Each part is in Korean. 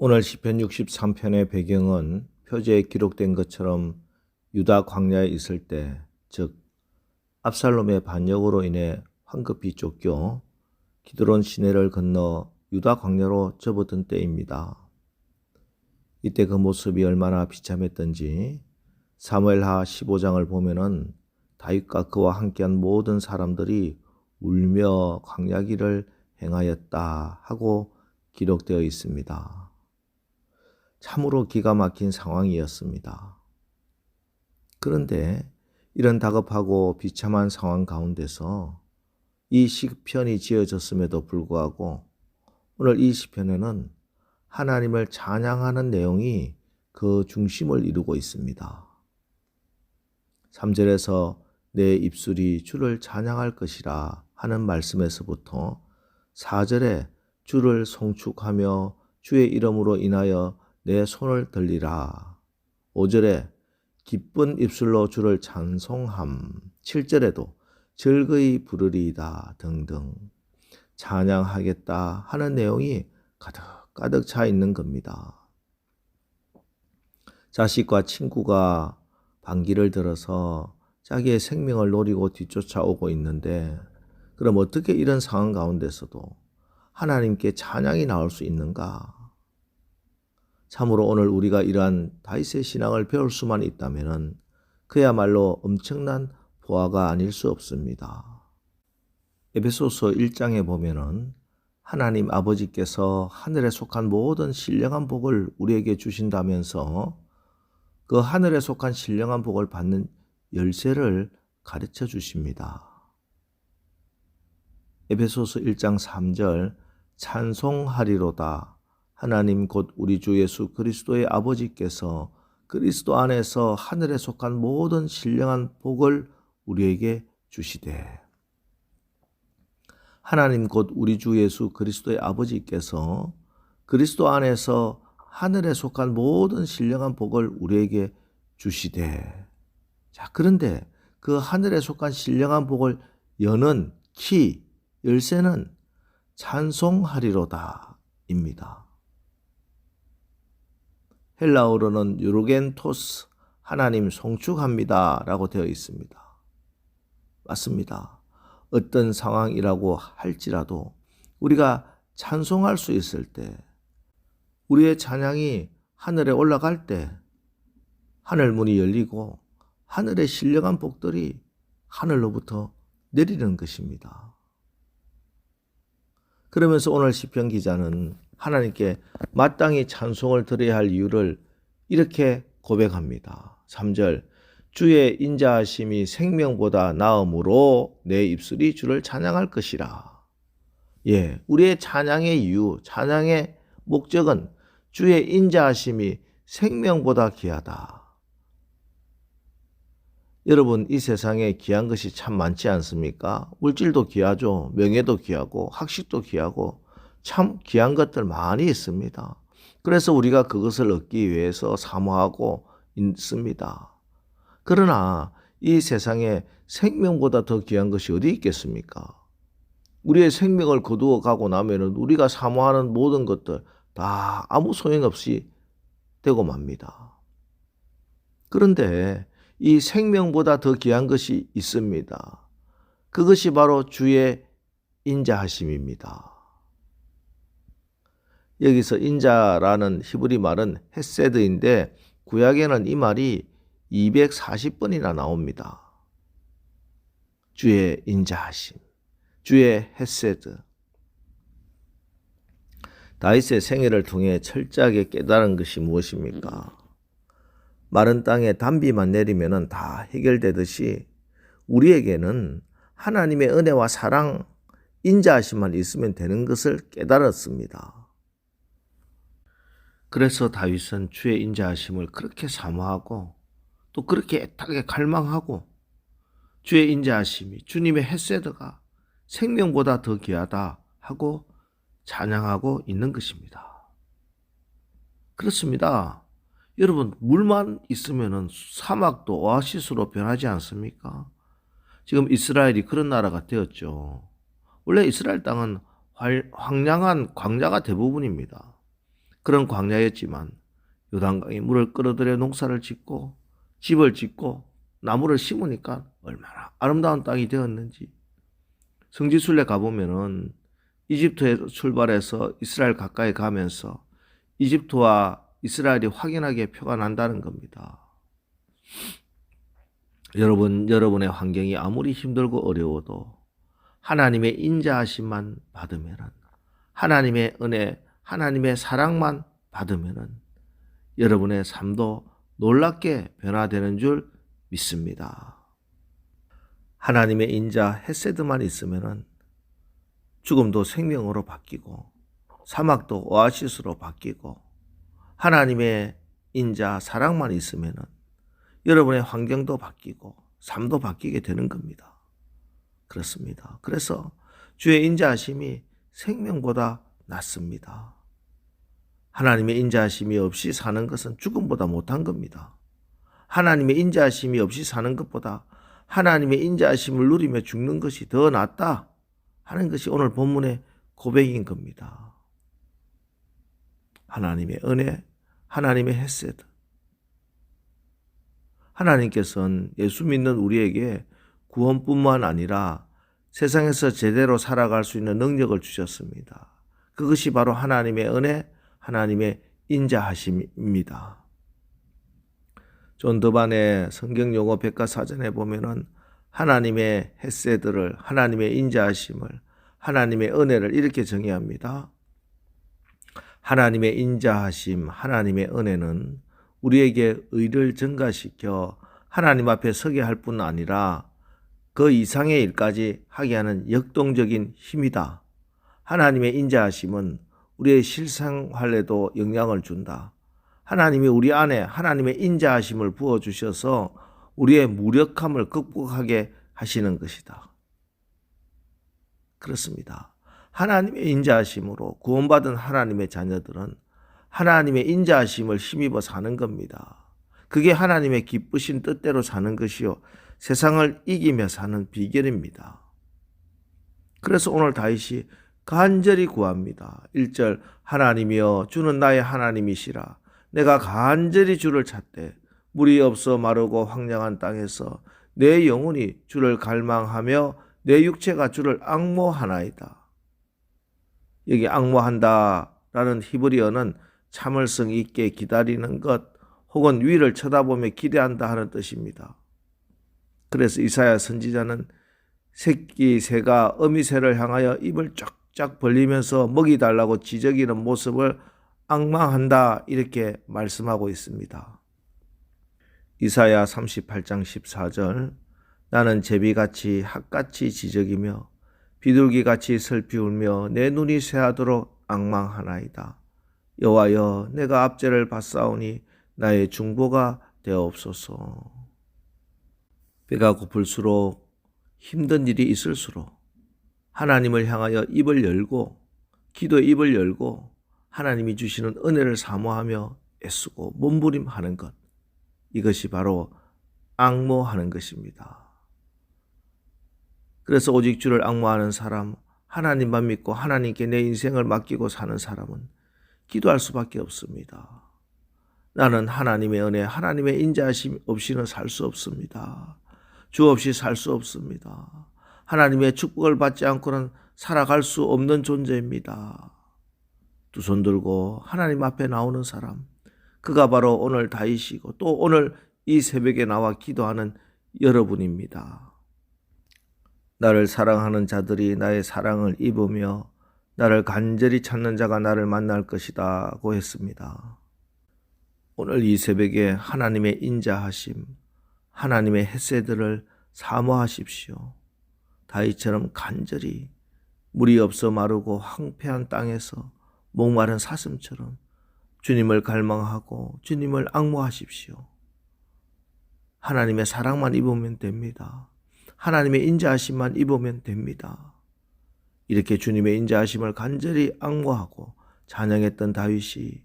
오늘 시편 63편의 배경은 표제에 기록된 것처럼 유다 광야에 있을 때, 즉 압살롬의 반역으로 인해 황급히 쫓겨 기드론 시내를 건너 유다 광야로 접어든 때입니다. 이때 그 모습이 얼마나 비참했던지 사무엘하 15장을 보면은 다윗과 그와 함께한 모든 사람들이 울며 광야길을 행하였다 하고 기록되어 있습니다. 참으로 기가 막힌 상황이었습니다. 그런데 이런 다급하고 비참한 상황 가운데서 이 시편이 지어졌음에도 불구하고 오늘 이 시편에는 하나님을 찬양하는 내용이 그 중심을 이루고 있습니다. 3절에서 내 입술이 주를 찬양할 것이라 하는 말씀에서부터 4절에 주를 송축하며 주의 이름으로 인하여 내 손을 들리라. 5절에 기쁜 입술로 주를 찬송함. 7절에도 즐거이 부르리이다 등등 찬양하겠다 하는 내용이 가득 가득 차 있는 겁니다. 자식과 친구가 반기를 들어서 자기의 생명을 노리고 뒤쫓아오고 있는데 그럼 어떻게 이런 상황 가운데서도 하나님께 찬양이 나올 수 있는가? 참으로 오늘 우리가 이러한 다윗의 신앙을 배울 수만 있다면 그야말로 엄청난 보화가 아닐 수 없습니다. 에베소서 1장에 보면은 하나님 아버지께서 하늘에 속한 모든 신령한 복을 우리에게 주신다면서 그 하늘에 속한 신령한 복을 받는 열쇠를 가르쳐 주십니다. 에베소서 1장 3절 찬송하리로다 하나님 곧 우리 주 예수 그리스도의 아버지께서 그리스도 안에서 하늘에 속한 모든 신령한 복을 우리에게 주시되 하나님 곧 우리 주 예수 그리스도의 아버지께서 그리스도 안에서 하늘에 속한 모든 신령한 복을 우리에게 주시되 자 그런데 그 하늘에 속한 신령한 복을 여는 키 열쇠는 찬송하리로다입니다. 헬라어로는 유로겐토스 하나님 송축합니다라고 되어 있습니다. 맞습니다. 어떤 상황이라고 할지라도 우리가 찬송할 수 있을 때 우리의 찬양이 하늘에 올라갈 때 하늘 문이 열리고 하늘의 신령한 복들이 하늘로부터 내리는 것입니다. 그러면서 오늘 시편 기자는 하나님께 마땅히 찬송을 드려야 할 이유를 이렇게 고백합니다. 3절 주의 인자하심이 생명보다 나음으로 내 입술이 주를 찬양할 것이라. 예, 우리의 찬양의 이유, 찬양의 목적은 주의 인자하심이 생명보다 귀하다. 여러분, 이 세상에 귀한 것이 참 많지 않습니까? 물질도 귀하죠. 명예도 귀하고, 학식도 귀하고, 참 귀한 것들 많이 있습니다. 그래서 우리가 그것을 얻기 위해서 사모하고 있습니다. 그러나 이 세상에 생명보다 더 귀한 것이 어디 있겠습니까? 우리의 생명을 거두어 가고 나면은 우리가 사모하는 모든 것들 다 아무 소용없이 되고 맙니다. 그런데 이 생명보다 더 귀한 것이 있습니다. 그것이 바로 주의 인자하심입니다. 여기서 인자라는 히브리 말은 헤세드인데 구약에는 이 말이 240번이나 나옵니다. 주의 인자하심, 주의 헤세드. 다윗의 생애를 통해 철저하게 깨달은 것이 무엇입니까? 마른 땅에 단비만 내리면 다 해결되듯이 우리에게는 하나님의 은혜와 사랑, 인자하심만 있으면 되는 것을 깨달았습니다. 그래서 다윗은 주의 인자하심을 그렇게 사모하고 또 그렇게 애타게 갈망하고 주의 인자하심이 주님의 헤세드가 생명보다 더 귀하다 하고 찬양하고 있는 것입니다. 그렇습니다. 여러분 물만 있으면 사막도 오아시스로 변하지 않습니까? 지금 이스라엘이 그런 나라가 되었죠. 원래 이스라엘 땅은 황량한 광야가 대부분입니다. 그런 광야였지만 요단강이 물을 끌어들여 농사를 짓고 집을 짓고 나무를 심으니까 얼마나 아름다운 땅이 되었는지 성지순례 가보면은 이집트에서 출발해서 이스라엘 가까이 가면서 이집트와 이스라엘이 확연하게 표가 난다는 겁니다. 여러분, 여러분의 환경이 아무리 힘들고 어려워도 하나님의 인자하심만 받으면은 하나님의 은혜, 하나님의 사랑만 받으면은 여러분의 삶도 놀랍게 변화되는 줄 믿습니다. 하나님의 인자 헤세드만 있으면은 죽음도 생명으로 바뀌고 사막도 오아시스로 바뀌고 하나님의 인자 사랑만 있으면은 여러분의 환경도 바뀌고 삶도 바뀌게 되는 겁니다. 그렇습니다. 그래서 주의 인자하심이 생명보다 낫습니다. 하나님의 인자하심이 없이 사는 것은 죽음보다 못한 겁니다. 하나님의 인자하심이 없이 사는 것보다 하나님의 인자하심을 누리며 죽는 것이 더 낫다 하는 것이 오늘 본문의 고백인 겁니다. 하나님의 은혜, 하나님의 헤세드. 하나님께서는 예수 믿는 우리에게 구원뿐만 아니라 세상에서 제대로 살아갈 수 있는 능력을 주셨습니다. 그것이 바로 하나님의 은혜, 하나님의 인자하심입니다. 존 더반의 성경 용어 백과사전에 보면은 하나님의 햇세들을 하나님의 인자하심을 하나님의 은혜를 이렇게 정의합니다. 하나님의 인자하심, 하나님의 은혜는 우리에게 의를 증가시켜 하나님 앞에 서게 할 뿐 아니라 그 이상의 일까지 하게 하는 역동적인 힘이다. 하나님의 인자하심은 우리의 실생활에도 영향을 준다. 하나님이 우리 안에 하나님의 인자하심을 부어 주셔서 우리의 무력함을 극복하게 하시는 것이다. 그렇습니다. 하나님의 인자하심으로 구원받은 하나님의 자녀들은 하나님의 인자하심을 힘입어 사는 겁니다. 그게 하나님의 기쁘신 뜻대로 사는 것이요. 세상을 이기며 사는 비결입니다. 그래서 오늘 다윗이 간절히 구합니다. 1절 하나님이여 주는 나의 하나님이시라. 내가 간절히 주를 찾되 물이 없어 마르고 황량한 땅에서 내 영혼이 주를 갈망하며 내 육체가 주를 악모하나이다. 여기 악모한다라는 히브리어는 참을성 있게 기다리는 것 혹은 위를 쳐다보며 기대한다 하는 뜻입니다. 그래서 이사야 선지자는 새끼 새가 어미 새를 향하여 입을 쫙 쫙 벌리면서 먹이 달라고 지저귀는 모습을 악망한다 이렇게 말씀하고 있습니다. 이사야 38장 14절 나는 제비같이 핫같이 지적이며 비둘기같이 슬피 울며 내 눈이 새하도록 악망하나이다. 여호와여 내가 압제를 받사오니 나의 중보가 되옵소서. 배가 고플수록 힘든 일이 있을수록 하나님을 향하여 입을 열고 기도의 입을 열고 하나님이 주시는 은혜를 사모하며 애쓰고 몸부림하는 것. 이것이 바로 악모하는 것입니다. 그래서 오직 주를 악모하는 사람, 하나님만 믿고 하나님께 내 인생을 맡기고 사는 사람은 기도할 수밖에 없습니다. 나는 하나님의 은혜, 하나님의 인자하심 없이는 살 수 없습니다. 주 없이 살 수 없습니다. 하나님의 축복을 받지 않고는 살아갈 수 없는 존재입니다. 두 손 들고 하나님 앞에 나오는 사람, 그가 바로 오늘 다이시고 또 오늘 이 새벽에 나와 기도하는 여러분입니다. 나를 사랑하는 자들이 나의 사랑을 입으며 나를 간절히 찾는 자가 나를 만날 것이다고 했습니다. 오늘 이 새벽에 하나님의 인자하심, 하나님의 햇새들을 사모하십시오. 다이처럼 간절히 물이 없어 마르고 황폐한 땅에서 목마른 사슴처럼 주님을 갈망하고 주님을 악모하십시오. 하나님의 사랑만 입으면 됩니다. 하나님의 인자하심만 입으면 됩니다. 이렇게 주님의 인자하심을 간절히 악모하고 찬양했던 다윗이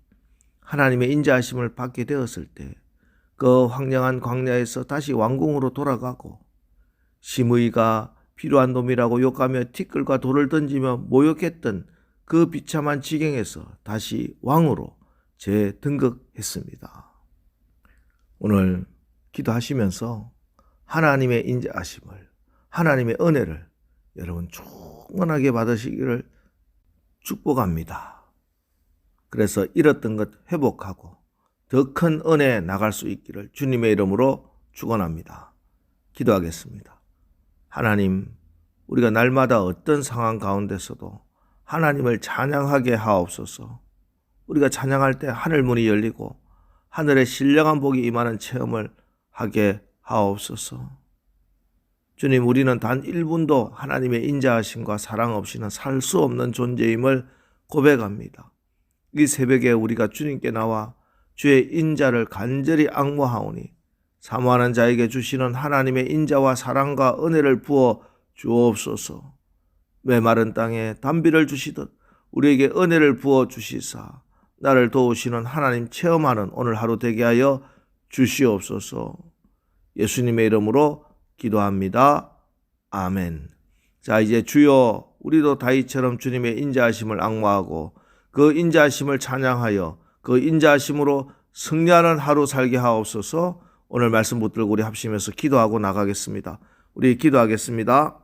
하나님의 인자하심을 받게 되었을 때 그 황량한 광야에서 다시 왕궁으로 돌아가고 심의가 필요한 놈이라고 욕하며 티끌과 돌을 던지며 모욕했던 그 비참한 지경에서 다시 왕으로 재등극했습니다. 오늘 기도하시면서 하나님의 인자하심을, 하나님의 은혜를 여러분 충만하게 받으시기를 축복합니다. 그래서 잃었던 것 회복하고 더 큰 은혜 나갈 수 있기를 주님의 이름으로 축원합니다. 기도하겠습니다. 하나님, 우리가 날마다 어떤 상황 가운데서도 하나님을 찬양하게 하옵소서. 우리가 찬양할 때 하늘 문이 열리고 하늘의 신령한 복이 임하는 체험을 하게 하옵소서. 주님, 우리는 단 1분도 하나님의 인자하심과 사랑 없이는 살 수 없는 존재임을 고백합니다. 이 새벽에 우리가 주님께 나와 주의 인자를 간절히 악모하오니 사모하는 자에게 주시는 하나님의 인자와 사랑과 은혜를 부어 주옵소서. 메마른 땅에 담비를 주시듯 우리에게 은혜를 부어 주시사 나를 도우시는 하나님 체험하는 오늘 하루 되게 하여 주시옵소서. 예수님의 이름으로 기도합니다. 아멘. 자, 이제 주여 우리도 다윗처럼 주님의 인자하심을 악모하고 그 인자하심을 찬양하여 그 인자하심으로 승리하는 하루 살게 하옵소서. 오늘 말씀 붙들고 우리 합심해서 기도하고 나가겠습니다. 우리 기도하겠습니다.